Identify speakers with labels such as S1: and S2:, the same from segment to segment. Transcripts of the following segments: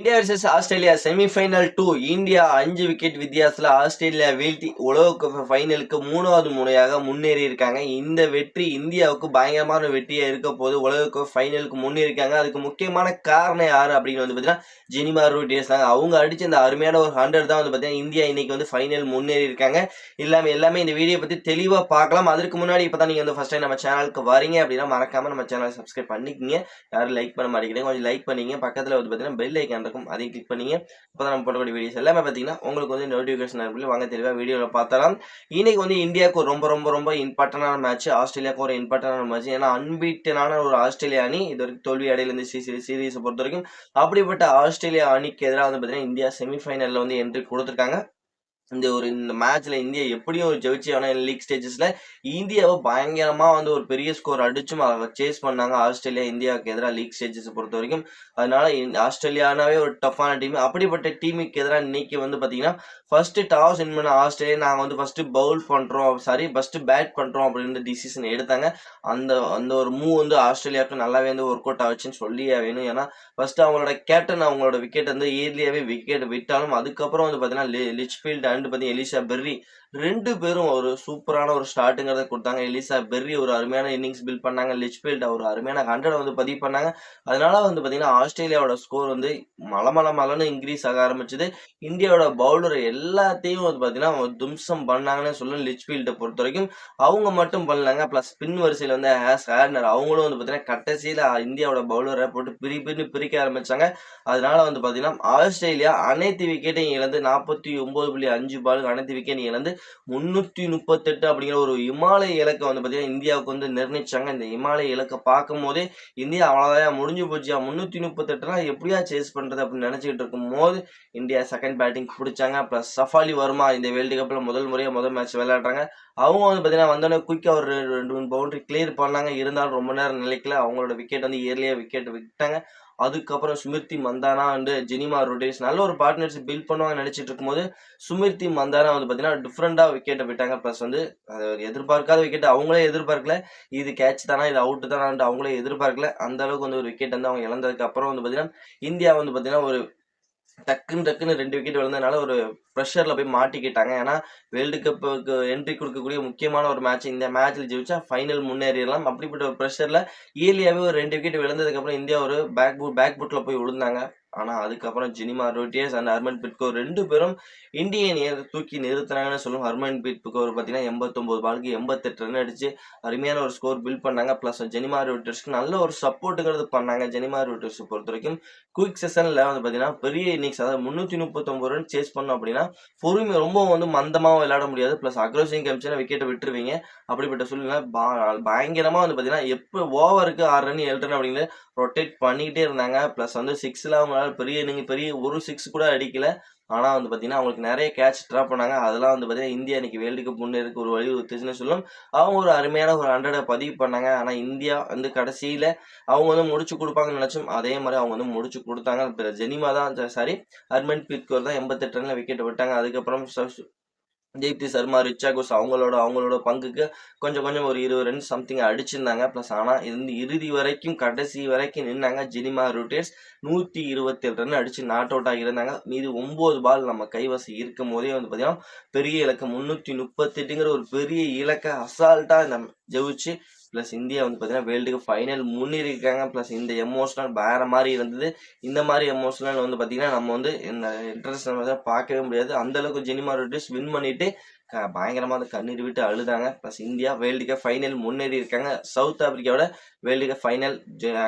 S1: India versus Australia semifinal two India அஞ்சு wicket வித்தியாசத்தில் Australia வீழ்த்தி உலகக்கோப்பை ஃபைனலுக்கு மூணாவது முறையாக முன்னேறி இருக்காங்க. இந்த வெற்றி இந்தியாவுக்கு பயங்கரமான வெற்றியாக இருக்க போது உலகக்கோப்பை ஃபைனலுக்கு முன்னேறிக்காங்க அதுக்கு முக்கியமான காரணம் யார் அப்படின்னு வந்து பார்த்தீங்கன்னா ஜெனிமா ரூட்டியர்ஸ் தாங்க. அவங்க அடிச்ச அந்த அருமையான ஒரு ஹண்ட்ரட் தான் வந்து பார்த்தீங்கன்னா இந்தியா இன்னைக்கு வந்து ஃபைனல் முன்னேறி இருக்காங்க. இல்லாமல் எல்லாமே இந்த வீடியோ பற்றி தெளிவாக பார்க்கலாம். அதுக்கு முன்னாடி இப்போ தான் நீங்கள் வந்து ஃபஸ்ட் டைம் நம்ம சேனலுக்கு வரீங்க அப்படின்னா மறக்காம நம்ம சேனலை சப்ஸ்கிரைப் பண்ணிக்கிங்க. யாரும் லைக் பண்ண மாட்டேங்கிறீங்க. கொஞ்சம் லைக் பண்ணிங்க. பக்கத்தில் வந்து பார்த்தீங்கன்னா பெல் ஐக்கான் இருக்கும். அதையும் கிளிக் பண்ணிங்க. இப்போ தான் நம்ம போடக்கூடிய வீடியோஸ் எல்லாமே பார்த்தீங்கன்னா உங்களுக்கு வந்து நோட்டிஃபிகேஷன் அனுப்பி வாங்க தெளிவாக வீடியோவில் பார்த்தாலும் இன்னைக்கு வந்து இந்தியாவுக்கு ரொம்ப ரொம்ப ரொம்ப இம்பார்ட்டண்டான மேட்ச் ஆஸ்திரேலியாவுக்கு ஒரு இம்பார்ட்டண்டான மேட்ச் ஏன்னா அன்பீட்டனான ஒரு ஆஸ்திரேலியா அணி இது வரைக்கும் தோல்வி அடையில இருந்து சீரீஸை பொறுத்த வரைக்கும் அப்படிப்பட்ட ஆஸ்திரேலியா அணிக்கு எதிராக வந்து பார்த்தீங்கன்னா இந்தியா செமிஃபைனலில் வந்து என்ட்ரி கொடுத்துருக்காங்க. இந்த ஒரு இந்த மேட்ச்ல இந்தியா எப்படியும் ஒரு ஜெயிச்சு ஆனால் லீக் ஸ்டேஜஸ்ல இந்தியாவை பயங்கரமா வந்து ஒரு பெரிய ஸ்கோர் அடிச்சும் சேஸ் பண்ணாங்க ஆஸ்திரேலியா இந்தியாவுக்கு எதிராக லீக் ஸ்டேஜஸ் பொறுத்த வரைக்கும். அதனால ஆஸ்திரேலியானாவே ஒரு டஃப்பான டீம் அப்படிப்பட்ட டீமுக்கு எதிராக இன்னைக்கு வந்து பாத்தீங்கன்னா ஃபர்ஸ்ட் டாஸ் வின் பண்ண ஆஸ்திரேலியா நாங்கள் வந்து ஃபர்ஸ்ட் பவுல் பண்றோம். சாரி ஃபர்ஸ்ட் பேட் பண்றோம் அப்படின்ற டிசிஷன் எடுத்தாங்க. அந்த அந்த ஒரு மூவ் வந்து ஆஸ்திரேலியாவுக்கு நல்லாவே வந்து ஒர்க் அவுட் ஆச்சுன்னு சொல்லியே வேணும். ஏன்னா ஃபர்ஸ்ட் அவங்களோட கேப்டன் அவங்களோட விக்கெட் வந்து ஏர்லியாவே விக்கெட் விட்டாலும் அதுக்கப்புறம் வந்து பாத்தீங்கன்னா லிச்ஃபீல்ட் அண்ட் பார்த்தீங்கன்னா எலிசா பெர்ரி. ரெண்டு பேரும் ஒரு சூப்பரான ஒரு ஸ்டார்ட்டுங்கிறத கொடுத்தாங்க. எலிசா பெர்ரி ஒரு அருமையான இன்னிங்ஸ் பில்ட் பண்ணாங்க. லிச்பீல்ட் ஒரு அருமையான ஹண்ட்ரட் வந்து பதிவு பண்ணாங்க. அதனால வந்து பார்த்தீங்கன்னா ஆஸ்திரேலியாவோட ஸ்கோர் வந்து மல மல மலன்னு இன்க்ரீஸ் ஆக ஆரம்பிச்சது. இந்தியாவோட பவுலர் எல்லாத்தையும் வந்து பார்த்தீங்கன்னா தும்சம் பண்ணாங்கன்னு சொல்லணும். லிச்ஃபீல்டை பொறுத்த வரைக்கும் அவங்க மட்டும் பண்ணலாங்க. ப்ளஸ் பின் வரிசையில் வந்து ஹேஸ் ஹேர்னர் அவங்களும் வந்து பார்த்தீங்கன்னா கட்டசியில் இந்தியாவோட பவுலரை போட்டு பிரி பிரின்னு பிரிக்க ஆரம்பிச்சாங்க. அதனால வந்து பார்த்தீங்கன்னா ஆஸ்திரேலியா அனைத்து விக்கெட்டையும் இழந்து நாற்பத்தி ஒன்பது புள்ளி அஞ்சு பாலுக்கு அனைத்து விக்கெட் இழந்து முன்னூத்தி முப்பத்தெட்டு அப்படிங்கிற ஒரு இமாலய இலக்கை வந்து பார்த்தீங்கன்னா இந்தியாவுக்கு வந்து நிர்ணயிச்சாங்க. இந்த இமாலய இலக்கை பார்க்கும் போதே இந்தியா அவ்வளோதான் முடிஞ்சு போச்சு. முன்னூத்தி முப்பத்தெட்டுனா எப்படியா சேஸ் பண்றது அப்படின்னு நினச்சிக்கிட்டு இருக்கும் போது இந்தியா செகண்ட் பேட்டிங் பிடிச்சாங்க. ப்ளஸ் சஃபாலி வருமா இந்த வேர்ல்டு கப்ல முதல் முறையாக முதல் மேட்ச் விளையாடுறாங்க. அவங்க வந்து பார்த்தீங்கன்னா வந்தோடனே குயிக்காக ஒரு ரெண்டு மூணு பவுண்டரி கிளியர் பண்ணாங்க. இருந்தாலும் ரொம்ப நேரம் நிலைக்கல. அவங்களோட விக்கெட் வந்து இயர்லியாக விக்கெட் விட்டாங்க. அதுக்கப்புறம் சுமிர்த்தி மந்தானா அண்டு ஜெனிமா ரொட்டேஸ் நல்ல ஒரு பார்ட்னர்ஷிப் பில்ட் பண்ணுவாங்க நினைச்சிட்டு இருக்கும்போது சுமிர்த்தி மந்தானா வந்து பார்த்தீங்கன்னா டிஃப்ரெண்டாக விக்கெட்டை விட்டாங்க. ப்ளஸ் வந்து எதிர்பார்க்காத விக்கெட் அவங்களே எதிர்பார்க்கல. இது கேட்ச் தானா இது அவுட்டு தானான்ட்டு அவங்களே எதிர்பார்க்கல. அந்த அளவுக்கு வந்து ஒரு விக்கெட் வந்து அவங்க இழந்ததுக்கு அப்புறம் வந்து பார்த்தீங்கன்னா இந்தியா வந்து பார்த்தீங்கன்னா ஒரு டக்குன்னு டக்குன்னு ரெண்டு விக்கெட் விழுந்ததுனால ஒரு ப்ரெஷரில் போய் மாட்டிக்கிட்டாங்க. ஏன்னா வேர்ல்டு கப்புக்கு என்ட்ரி கொடுக்கக்கூடிய முக்கியமான ஒரு மேட்ச் இந்த மேட்ச்சில் ஜெயிச்சா ஃபைனல் முன்னேறிடலாம். அப்படிப்பட்ட ஒரு ப்ரெஷரில் இயர்லியாகவே ஒரு ரெண்டு விக்கெட் விழுந்ததுக்கப்புறம் இந்தியா ஒரு பேக் பூட் பேக் புட்டில் போய் விழுந்தாங்க. ஆனால் அதுக்கப்புறம் ஜினிமா ரோட்டியஸ் அண்ட் ஹர்மன் பிட் ரெண்டு பேரும் இந்தியன் ஏர் தூக்கி நிறுத்துறாங்கன்னு சொல்லும். ஹர்மன் பிட் பார்த்தீங்கன்னா எண்பத்தொம்போது பாலுக்கு எண்பத்தெட்டு ரன் அடிச்சு அருமையான ஒரு ஸ்கோர் பில்ட் பண்ணாங்க. ப்ளஸ் ஜெனிமா ரோட்டியர்ஸ்க்கு நல்ல ஒரு சப்போர்ட்டுங்கிறது பண்ணாங்க. ஜெனிமா ரோட்டியர்ஸ் பொறுத்த வரைக்கும் குயிக் செஷனில் வந்து பார்த்தீங்கன்னா பெரிய இன்னிங்ஸ் அதாவது முந்நூற்றி முப்பத்தொம்பது ரன் சேஸ் பண்ணோம் அப்படின்னா பொறுமை ரொம்ப வந்து மந்தமாக விளையாட முடியாது. ப்ளஸ் அக்ரோசிங் கமிச்சனை விக்கெட்டை விட்டுருவீங்க. அப்படிப்பட்ட சூழ்நிலை பயங்கரமாக வந்து பார்த்தீங்கன்னா எப்போ ஓவருக்கு ஆறு ரன் ஏழு ரன் அப்படிங்கிறது ரொட்டேட் பண்ணிக்கிட்டே இருந்தாங்க. ப்ளஸ் வந்து சிக்ஸில் அவங்களால பெரிய நீங்கள் பெரிய ஒரு சிக்ஸ் கூட அடிக்கல. ஆனால் வந்து பார்த்தீங்கன்னா அவங்களுக்கு நிறைய கேட்ச் ட்ராப் பண்ணாங்க. அதெல்லாம் வந்து பார்த்தீங்கன்னா இந்தியா இன்னைக்கு வேர்ல்டு கப் முன்னேறதுக்கு ஒரு வழி ஒத்துச்சுன்னு சொல்லும். அவங்க ஒரு அருமையான ஒரு ஹண்ட்ரடை பதிவு பண்ணாங்க. ஆனால் இந்தியா வந்து கடைசியில் அவங்க வந்து முடிச்சு கொடுப்பாங்கன்னு நினச்சோம் அதே மாதிரி அவங்க வந்து முடிச்சு கொடுத்தாங்க. ஜெனிமா தான் சாரி ஹர்மன் பித்கோர் தான் எண்பத்தெட்டு ரன்ல விக்கெட் விட்டாங்க. அதுக்கப்புறம் தீப்தி சர்மா ரிச்சா கோஸ் அவங்களோட அவங்களோட பங்குக்கு கொஞ்சம் கொஞ்சம் ஒரு இருபது ரன் சம்திங் அடிச்சிருந்தாங்க. ப்ளஸ் ஆனால் இந்த இறுதி வரைக்கும் கடைசி வரைக்கும் நின்னாங்க ஜினிமா ரூட்டேஸ். நூற்றி இருபத்தேழு ரன் அடிச்சு நாட் அவுட் ஆகியிருந்தாங்க. மீது ஒம்பது பால் நம்ம கைவசம் இருக்கும் போதே வந்து பார்த்தீங்கன்னா பெரிய இலக்கு. முந்நூற்றி முப்பத்தெட்டுங்கிற ஒரு பெரிய இலக்கை அசால்ட்டாக நம்ம ஜெயிச்சு ப்ளஸ் இந்தியா வந்து பார்த்தீங்கன்னா வேர்ல்டு ஃபைனல் முன்னேறி இருக்காங்க ப்ளஸ் இந்த எமோஷனல் வேற மாதிரி இருந்தது. இந்த மாதிரி எமோஷனல் வந்து பார்த்தீங்கன்னா நம்ம வந்து இந்த இன்ட்ரெஸ்ட் நம்ம பார்க்கவே முடியாது. அந்த அளவுக்கு ஜெனிமா ரொட்டிஸ் வின் க பயங்கரமாக அந்த கண்ணீர் விட்டு அழுதாங்க. Plus India world cup final முன்னேறி இருக்காங்க. சவுத் ஆப்பிரிக்காவோட வேர்ல்டு கப் ஃபைனல்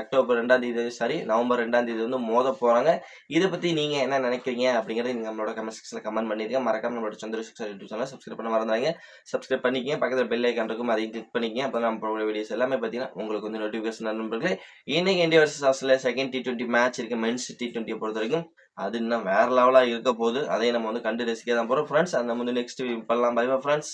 S1: அக்டோபர் ரெண்டாம் தேதி சாரி நவம்பர் ரெண்டாம் தேதி வந்து மோத போகிறாங்க இதை பற்றி நீங்கள் என்ன நினைக்கிறீங்க அப்படிங்கிறத நீங்கள் நம்மளோட கமெண்ட் செக்ஷனில் கமெண்ட் பண்ணியிருக்கேன் மறக்காம நம்மளோட சந்திரசேகர் யூடியூப் சேனல் சப்ஸ்கிரைப் பண்ண மறந்துறாங்க சப்ஸ்கிரைப் பண்ணிக்கங்க. பக்கத்தில் பெல் ஐக்கான் இருக்கும். அதையும் கிளிக் பண்ணிக்கங்க. அப்போ நம்ம வீடியோஸ் எல்லாமே பார்த்தீங்கன்னா உங்களுக்கு வந்து நோட்டிஃபிகேஷன் நண்பர்களே. இன்னைக்கு India versus Australia second T twenty match இருக்கு. மென்ஸ் டி டுவெண்ட்டியை பொறுத்த வரைக்கும் அது இன்னும் வேற லெவலாக இருக்க போகுது. அதையும் நம்ம வந்து கண்டு ரசிக்க தான் போகிறோம் ஃப்ரெண்ட்ஸ் அந்த வந்து நெக்ஸ்ட் பண்ணலாம். Bye friends